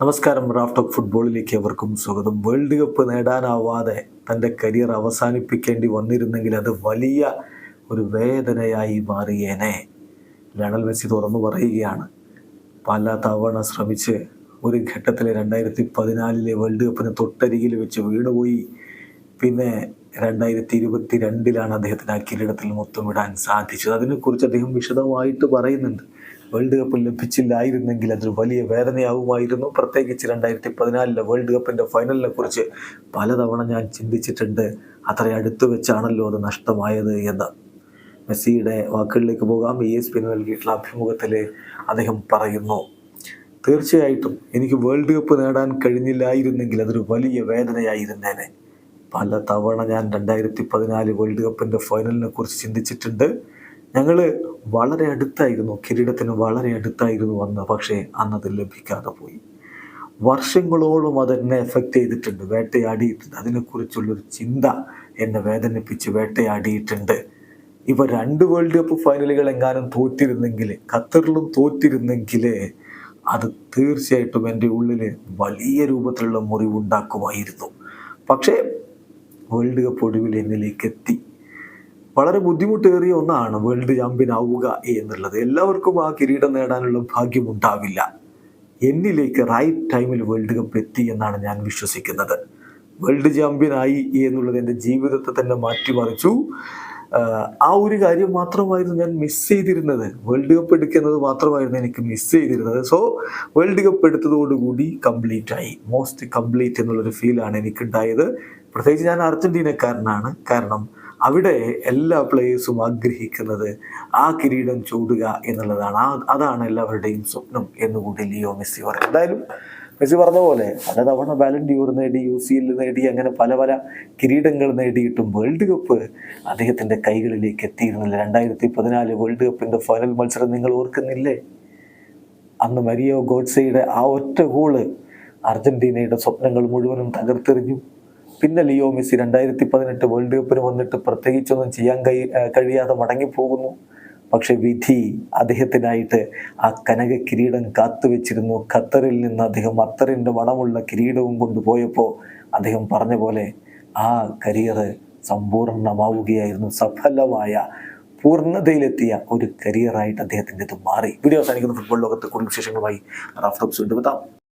നമസ്കാരം raft of ഫുട്ബോളിലേക്ക് അവർക്കും സ്വാഗതം. വേൾഡ് കപ്പ് നേടാനാവാതെ തന്റെ കരിയർ അവസാനിപ്പിക്കേണ്ടി വന്നിരുന്നെങ്കിൽ അത് വലിയ ഒരു വേദനയായി മാറിയേനെ. ലണൽ മെസ്സി തുറന്നു പറയുകയാണ് പല തവണ ശ്രമിച്ച് ഒരു ഘട്ടത്തിൽ രണ്ടായിരത്തി പതിനാലിലെ വേൾഡ് കപ്പിന് തൊട്ടരികിൽ വെച്ച് വീണുപോയി. പിന്നെ രണ്ടായിരത്തി ഇരുപത്തി രണ്ടിലാണ് അദ്ദേഹത്തിന് ആ കിരീടത്തിൽ മൊത്തമിടാൻ സാധിച്ചത്. അതിനെക്കുറിച്ച് അദ്ദേഹം വിശദമായിട്ട് പറയുന്നുണ്ട്. വേൾഡ് കപ്പ് ലഭിച്ചില്ലായിരുന്നെങ്കിൽ അതൊരു വലിയ വേദനയാവുമായിരുന്നു. പ്രത്യേകിച്ച് രണ്ടായിരത്തി പതിനാലിലെ വേൾഡ് കപ്പിന്റെ ഫൈനലിനെ കുറിച്ച് പലതവണ ഞാൻ ചിന്തിച്ചിട്ടുണ്ട്. അത്ര അടുത്ത് വെച്ചാണല്ലോ അത് നഷ്ടമായത് എന്ന്. മെസ്സിയുടെ വാക്കുകളിലേക്ക് പോകാം. ഇ എസ് പിന് നൽകിയിട്ടുള്ള അഭിമുഖത്തിൽ അദ്ദേഹം പറയുന്നു തീർച്ചയായിട്ടും എനിക്ക് വേൾഡ് കപ്പ് നേടാൻ കഴിഞ്ഞില്ലായിരുന്നെങ്കിൽ അതൊരു വലിയ വേദനയായിരുന്നേനെ. പല തവണ ഞാൻ രണ്ടായിരത്തി പതിനാല് വേൾഡ് കപ്പിന്റെ ഫൈനലിനെ കുറിച്ച് ചിന്തിച്ചിട്ടുണ്ട്. ഞങ്ങൾ വളരെ അടുത്തായിരുന്നു കിരീടത്തിന് വളരെ അടുത്തായിരുന്നു വന്ന് പക്ഷേ അന്നത് ലഭിക്കാതെ പോയി. വർഷങ്ങളോളം അതെന്നെ എഫക്റ്റ് ചെയ്തിട്ടുണ്ട് വേട്ടയാടിയിട്ടുണ്ട്. അതിനെക്കുറിച്ചുള്ളൊരു ചിന്ത എന്നെ വേദനിപ്പിച്ച് വേട്ടയാടിയിട്ടുണ്ട്. ഇവ രണ്ട് വേൾഡ് കപ്പ് ഫൈനലുകൾ എങ്ങാനും തോറ്റിരുന്നെങ്കിൽ ഖത്തറിലും തോറ്റിരുന്നെങ്കിൽ അത് തീർച്ചയായിട്ടും എന്റെ ഉള്ളിൽ വലിയ രൂപത്തിലുള്ള മുറിവുണ്ടാക്കുമായിരുന്നു. പക്ഷേ വേൾഡ് കപ്പ് ഒടുവിൽ എന്നിലേക്ക് എത്തി. വളരെ ബുദ്ധിമുട്ടേറിയ ഒന്നാണ് വേൾഡ് ചാമ്പ്യനാവുക എന്നുള്ളത്. എല്ലാവർക്കും ആ കിരീടം നേടാനുള്ള ഭാഗ്യം ഉണ്ടാവില്ല എന്നിലേക്ക് റൈറ്റ് ടൈമിൽ വേൾഡ് കപ്പ് എത്തി എന്നാണ് ഞാൻ വിശ്വസിക്കുന്നത്. വേൾഡ് ചാമ്പ്യനായി എന്നുള്ളത് എന്റെ ജീവിതത്തെ തന്നെ മാറ്റിമറിച്ചു. ആ ഒരു കാര്യം മാത്രമായിരുന്നു ഞാൻ മിസ് ചെയ്തിരുന്നത്. വേൾഡ് കപ്പ് എടുക്കുന്നത് മാത്രമായിരുന്നു എനിക്ക് മിസ് ചെയ്തിരുന്നത്. സോ വേൾഡ് കപ്പ് എടുത്തതോടുകൂടി കംപ്ലീറ്റ് ആയി. മോസ്റ്റ് കംപ്ലീറ്റ് എന്നുള്ളൊരു ഫീലാണ് എനിക്കുണ്ടായത്. പ്രത്യേകിച്ച് ഞാൻ അർജന്റീനക്കാരനാണ് കാരണം അവിടെ എല്ലാ പ്ലേയേഴ്സും ആഗ്രഹിക്കുന്നത് ആ കിരീടം ചൂടുക എന്നുള്ളതാണ്. ആ അതാണ് എല്ലാവരുടെയും സ്വപ്നം എന്നുകൂടി ലിയോ മെസ്സി പറയും എന്തായാലും മെസ്സി പറഞ്ഞ പോലെ പല തവണ ബാലൻഡിയൂർ നേടി യു സി എൽ നേടി അങ്ങനെ പല പല കിരീടങ്ങൾ നേടിയിട്ടും വേൾഡ് കപ്പ് അദ്ദേഹത്തിന്റെ കൈകളിലേക്ക് എത്തിയിരുന്നില്ല. രണ്ടായിരത്തി പതിനാല് വേൾഡ് കപ്പിന്റെ ഫൈനൽ മത്സരം നിങ്ങൾ ഓർക്കുന്നില്ലേ? അന്ന് മരിയോ ഗോഡ്സയുടെ ആ ഒറ്റ ഗോൾ അർജന്റീനയുടെ സ്വപ്നങ്ങൾ മുഴുവനും തകർത്തെറിഞ്ഞു. പിന്നെ ലിയോ മെസ്സി രണ്ടായിരത്തി പതിനെട്ട് വേൾഡ് കപ്പിന് വന്നിട്ട് പ്രത്യേകിച്ചൊന്നും ചെയ്യാൻ കഴി കഴിയാതെ മടങ്ങിപ്പോകുന്നു. പക്ഷെ വിധി അദ്ദേഹത്തിനായിട്ട് ആ കനക കിരീടം കാത്തുവെച്ചിരുന്നു. ഖത്തറിൽ നിന്ന് അദ്ദേഹം അത്തറിന്റെ മണമുള്ള കിരീടവും കൊണ്ടുപോയപ്പോൾ അദ്ദേഹം പറഞ്ഞ പോലെ ആ കരിയർ സമ്പൂർണമാവുകയായിരുന്നു സഫലമായ പൂർണതയിലെത്തിയ ഒരു കരിയറായിട്ട് അദ്ദേഹത്തിന്റെ ഇത് മാറി. വീഡിയോ അവസാനിക്കുന്ന. ഫുട്ബോൾ ലോകത്ത് കൂടുതൽ വിശേഷങ്ങളുമായി റാഫ്റ്റോപ്സ് കൊണ്ടുവെത്താം